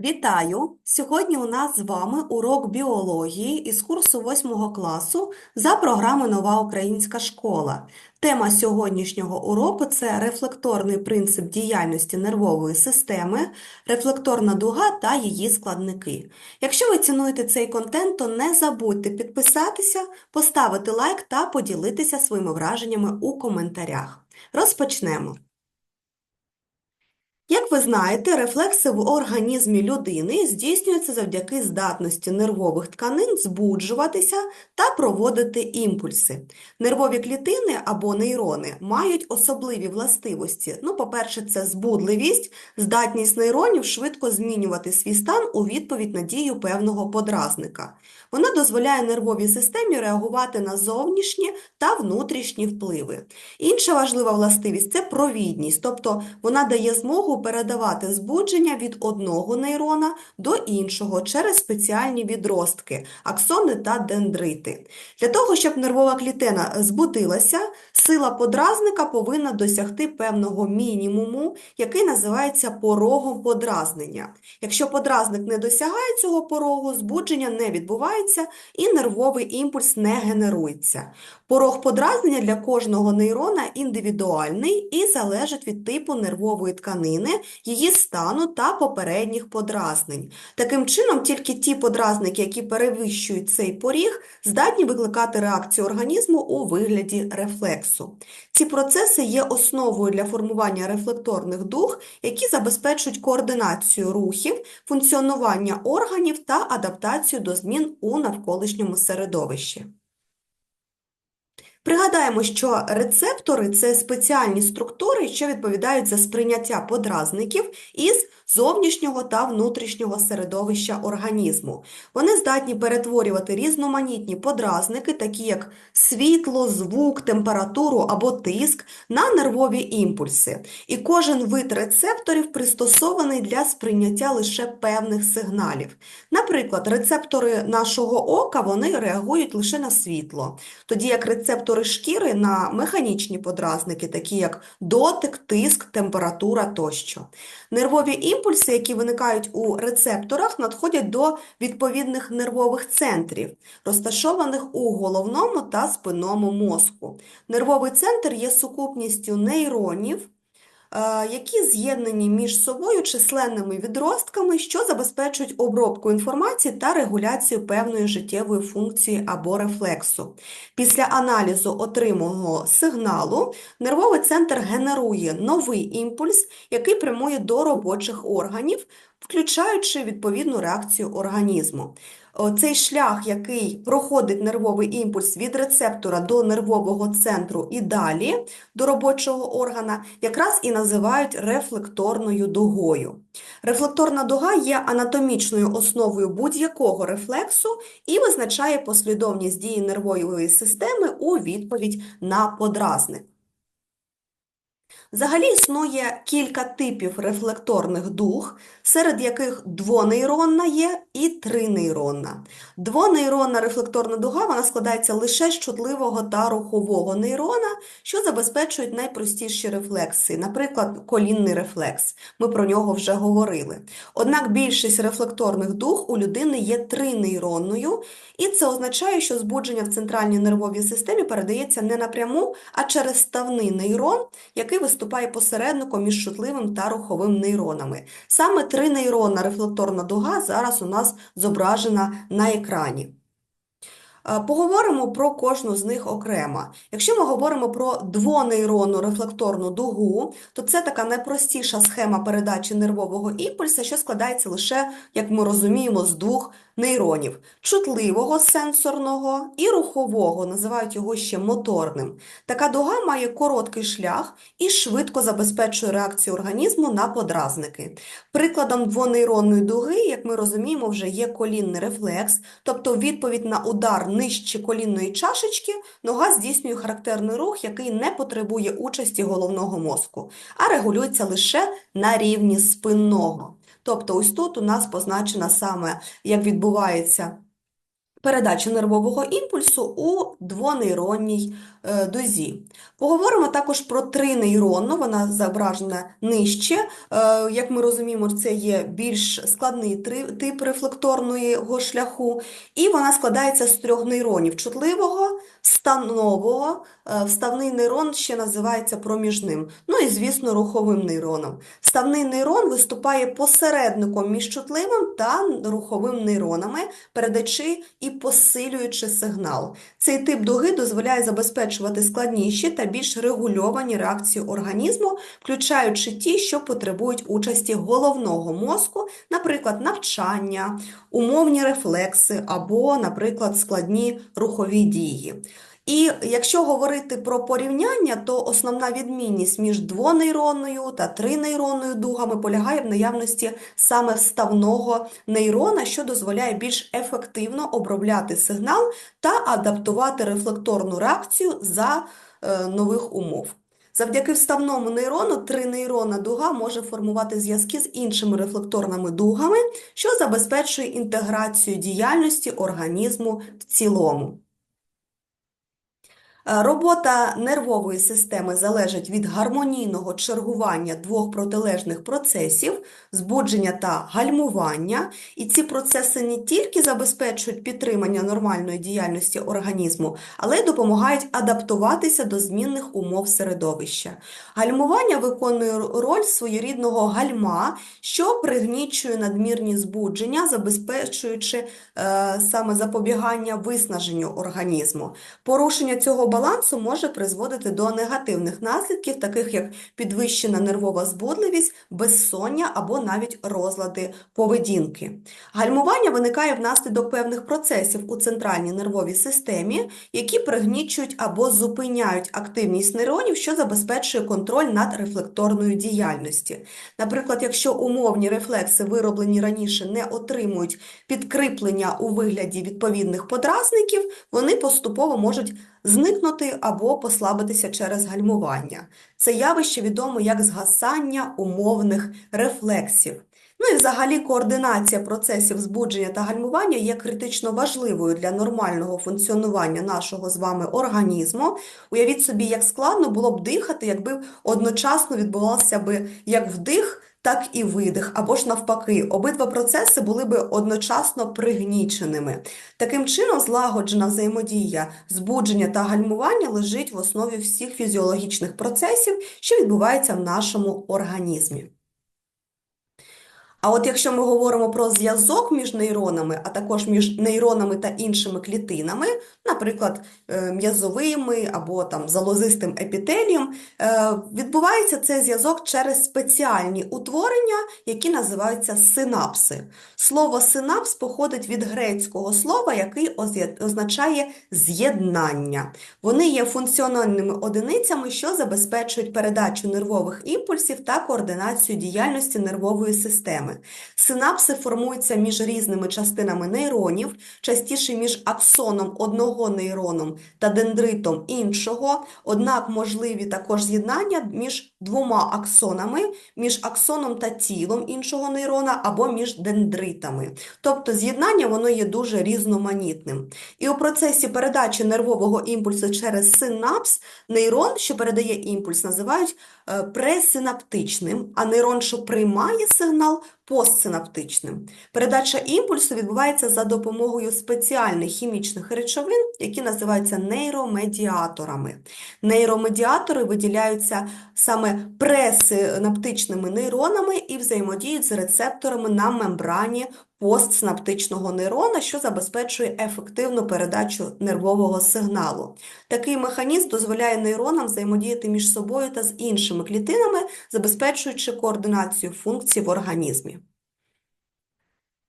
Вітаю! Сьогодні у нас з вами урок біології із курсу 8 класу за програмою Нова Українська школа. Тема сьогоднішнього уроку це рефлекторний принцип діяльності нервової системи, рефлекторна дуга та її складники. Якщо ви цінуєте цей контент, то не забудьте підписатися, поставити лайк та поділитися своїми враженнями у коментарях. Розпочнемо. Як ви знаєте, рефлекси в організмі людини здійснюються завдяки здатності нервових тканин збуджуватися та проводити імпульси. Нервові клітини або нейрони мають особливі властивості. Ну, по-перше, це збудливість, здатність нейронів швидко змінювати свій стан у відповідь на дію певного подразника. Вона дозволяє нервовій системі реагувати на зовнішні та внутрішні впливи. Інша важлива властивість це провідність, тобто вона дає змогу передавати збудження від одного нейрона до іншого через спеціальні відростки, аксони та дендрити. Для того, щоб нервова клітина збудилася, сила подразника повинна досягти певного мінімуму, який називається порогом подразнення. Якщо подразник не досягає цього порогу, збудження не відбувається і нервовий імпульс не генерується. Порог подразнення для кожного нейрона індивідуальний і залежить від типу нервової тканини, її стану та попередніх подразнень. Таким чином, тільки ті подразники, які перевищують цей поріг, здатні викликати реакцію організму у вигляді рефлексу. Ці процеси є основою для формування рефлекторних дуг, які забезпечують координацію рухів, функціонування органів та адаптацію до змін у навколишньому середовищі. Пригадаємо, що рецептори це спеціальні структури, що відповідають за сприйняття подразників із зовнішнього та внутрішнього середовища організму. Вони здатні перетворювати різноманітні подразники, такі як світло, звук, температуру або тиск, на нервові імпульси. І кожен вид рецепторів пристосований для сприйняття лише певних сигналів. Наприклад, рецептори нашого ока вони реагують лише на світло, тоді як рецептори шкіри на механічні подразники, такі як дотик, тиск, температура тощо. Нервові імпульси, які виникають у рецепторах, надходять до відповідних нервових центрів, розташованих у головному та спинному мозку. Нервовий центр є сукупністю нейронів, які з'єднані між собою численними відростками, що забезпечують обробку інформації та регуляцію певної життєвої функції або рефлексу. Після аналізу отриманого сигналу нервовий центр генерує новий імпульс, який прямує до робочих органів, включаючи відповідну реакцію організму. Цей шлях, який проходить нервовий імпульс від рецептора до нервового центру і далі до робочого органа, якраз і називають рефлекторною дугою. Рефлекторна дуга є анатомічною основою будь-якого рефлексу і визначає послідовність дії нервової системи у відповідь на подразник. Взагалі існує кілька типів рефлекторних дуг, серед яких двонейронна є і тринейронна. Двонейронна рефлекторна дуга вона складається лише з чутливого та рухового нейрона, що забезпечують найпростіші рефлекси, наприклад, колінний рефлекс. Ми про нього вже говорили. Однак більшість рефлекторних дуг у людини є тринейронною, і це означає, що збудження в центральній нервовій системі передається не напряму, а через ставний нейрон, який виступає посередником між чутливим та руховим нейронами. Саме тринейронна рефлекторна дуга зараз у нас зображена на екрані. Е, Поговоримо про кожну з них окремо. Якщо ми говоримо про двонейронну рефлекторну дугу, то це така найпростіша схема передачі нервового імпульсу, що складається лише, як ми розуміємо, з двох нейронів чутливого сенсорного і рухового, називають його ще моторним. Така дуга має короткий шлях і швидко забезпечує реакцію організму на подразники. Прикладом двонейронної дуги, як ми розуміємо, вже є колінний рефлекс, тобто відповідь на удар нижче колінної чашечки нога здійснює характерний рух, який не потребує участі головного мозку, а регулюється лише на рівні спинного. Тобто ось тут у нас позначена саме, як відбувається передачі нервового імпульсу у двонейронній е, дозі. Поговоримо також про тринейронну, вона зображена нижче. Е, Як ми розуміємо, це є більш складний тип рефлекторного шляху, і вона складається з трьох нейронів: чутливого, станового, е, вставний нейрон ще називається проміжним, ну і, звісно, руховим нейроном. Вставний нейрон виступає посередником між чутливим та руховим нейронами, передаючи і посилюючи сигнал. Цей тип дуги дозволяє забезпечувати складніші та більш регульовані реакції організму, включаючи ті, що потребують участі головного мозку, наприклад, навчання, умовні рефлекси або, наприклад, складні рухові дії. І якщо говорити про порівняння, то основна відмінність між двонейронною та тринейронною дугами полягає в наявності саме вставного нейрона, що дозволяє більш ефективно обробляти сигнал та адаптувати рефлекторну реакцію за е, нових умов. Завдяки вставному нейрону тринейронна дуга може формувати зв'язки з іншими рефлекторними дугами, що забезпечує інтеграцію діяльності організму в цілому. Е, Робота нервової системи залежить від гармонійного чергування двох протилежних процесів збудження та гальмування, і ці процеси не тільки забезпечують підтримання нормальної діяльності організму, але й допомагають адаптуватися до змінних умов середовища. Гальмування виконує роль своєрідного гальма, що пригнічує надмірні збудження, забезпечуючи е, саме запобігання виснаженню організму. Порушення цього балансу може призводити до негативних наслідків, таких як підвищена нервова збудливість, безсоння або навіть розлади поведінки. Гальмування виникає внаслідок певних процесів у центральній нервовій системі, які пригнічують або зупиняють активність нейронів, що забезпечує контроль над рефлекторною діяльністю. Наприклад, якщо умовні рефлекси, вироблені раніше, не отримують підкріплення у вигляді відповідних подразників, вони поступово можуть зникнути або послабитися через гальмування. Це явище відомо як згасання умовних рефлексів. Ну і взагалі координація процесів збудження та гальмування є критично важливою для нормального функціонування нашого з вами організму. Уявіть собі, як складно було б дихати, якби одночасно відбувався би як вдих, так і видих, або ж навпаки, обидва процеси були би одночасно пригніченими. Таким чином, злагоджена взаємодія збудження та гальмування лежить в основі всіх фізіологічних процесів, що відбуваються в нашому організмі. А от якщо ми говоримо про зв'язок між нейронами, а також між нейронами та іншими клітинами, наприклад, е, м'язовими або там залозистим епітелієм, е, відбувається цей зв'язок через спеціальні утворення, які називаються синапси. Слово синапс походить від грецького слова, який означає з'єднання. Вони є функціональними одиницями, що забезпечують передачу нервових імпульсів та координацію діяльності нервової системи. Синапси формуються між різними частинами нейронів, частіше між аксоном одного нейроном та дендритом іншого, однак можливі також з'єднання між двома аксонами, між аксоном та тілом іншого нейрона або між дендритами. Тобто з'єднання воно є дуже різноманітним. І у процесі передачі нервового імпульсу через синапс нейрон, що передає імпульс, називають е, пресинаптичним, а нейрон, що приймає сигнал, постсинаптичним. Передача імпульсу відбувається за допомогою спеціальних хімічних речовин, які називаються нейромедіаторами. Нейромедіатори виділяються саме пресинаптичними нейронами і взаємодіють з рецепторами на мембрані постсинаптичного нейрона, що забезпечує ефективну передачу нервового сигналу. Такий механізм дозволяє нейронам взаємодіяти між собою та з іншими клітинами, забезпечуючи координацію функцій в організмі.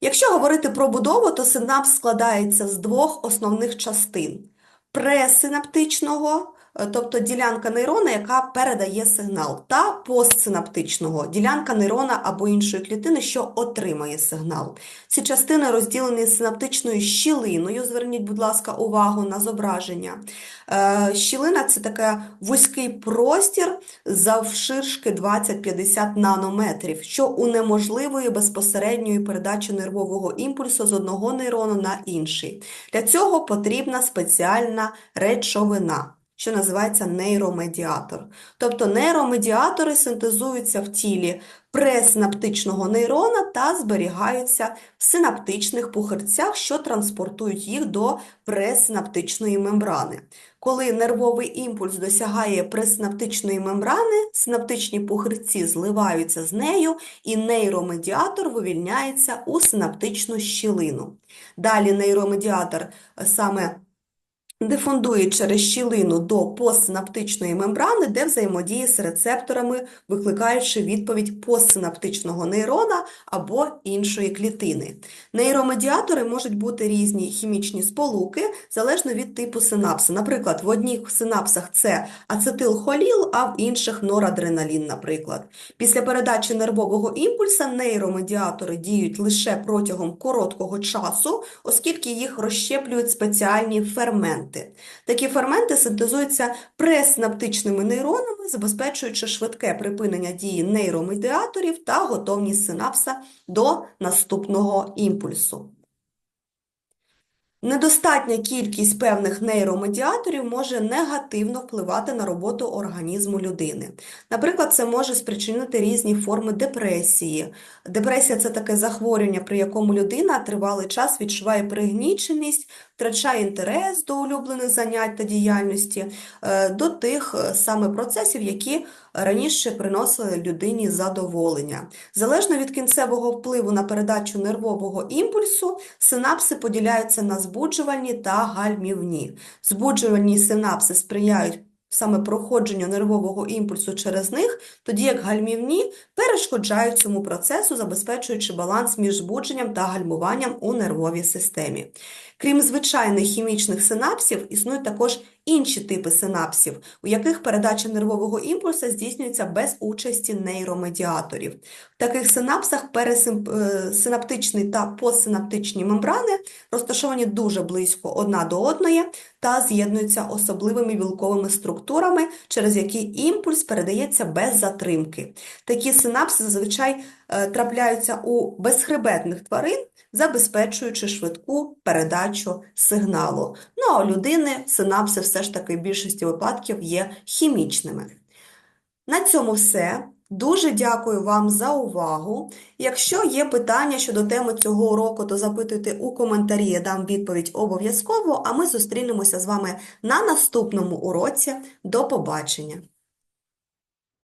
Якщо говорити про будову, то синапс складається з двох основних частин – пресинаптичного тобто ділянка нейрона, яка передає сигнал, та постсинаптичного ділянка нейрона або іншої клітини, що отримає сигнал. Ці частини розділені синаптичною щілиною. Зверніть, будь ласка, увагу на зображення. Е, Щілина це такий вузький простір завширшки 20-50 нанометрів, що унеможливує безпосередньої передачі нервового імпульсу з одного нейрону на інший. Для цього потрібна спеціальна речовина, що називається нейромедіатор. Тобто нейромедіатори синтезуються в тілі пресинаптичного нейрона та зберігаються в синаптичних пухирцях, що транспортують їх до пресинаптичної мембрани. Коли нервовий імпульс досягає пресинаптичної мембрани, синаптичні пухирці зливаються з нею, і нейромедіатор вивільняється у синаптичну щілину. Далі нейромедіатор е, саме дифундує через щілину до постсинаптичної мембрани, де взаємодіє з рецепторами, викликаючи відповідь постсинаптичного нейрона або іншої клітини. Нейромедіатори можуть бути різні хімічні сполуки, залежно від типу синапсу. Наприклад, в одних синапсах це ацетилхоліл, а в інших норадреналін, наприклад. Після передачі нервового імпульса нейромедіатори діють лише протягом короткого часу, оскільки їх розщеплюють спеціальні ферменти. Такі ферменти синтезуються пресинаптичними нейронами, забезпечуючи швидке припинення дії нейромедіаторів та готовність синапса до наступного імпульсу. Недостатня кількість певних нейромедіаторів може негативно впливати на роботу організму людини. Наприклад, це може спричинити різні форми депресії. Депресія це таке захворювання, при якому людина тривалий час відчуває пригніченість, втрачає інтерес до улюблених занять та діяльності, е, до тих е, саме процесів, які раніше приносили людині задоволення. Залежно від кінцевого впливу на передачу нервового імпульсу, синапси поділяються на збуджувальні та гальмівні. Збуджувальні синапси сприяють саме проходження нервового імпульсу через них, тоді як гальмівні перешкоджають цьому процесу, забезпечуючи баланс між збудженням та гальмуванням у нервовій системі. Крім звичайних хімічних синапсів, існують також інші типи синапсів, у яких передача нервового імпульсу здійснюється без участі нейромедіаторів. В таких синапсах пересинаптичні та постсинаптичні мембрани розташовані дуже близько одна до одної та з'єднуються особливими білковими структурами, через які імпульс передається без затримки. Такі синапси зазвичай е, трапляються у безхребетних тварин, забезпечуючи швидку передачу сигналу. А у людини синапси все ж таки в більшості випадків є хімічними. На цьому все. Дуже дякую вам за увагу. Якщо є питання щодо теми цього уроку, то запитуйте у коментарі, я дам відповідь обов'язково, а ми зустрінемося з вами на наступному уроці. До побачення!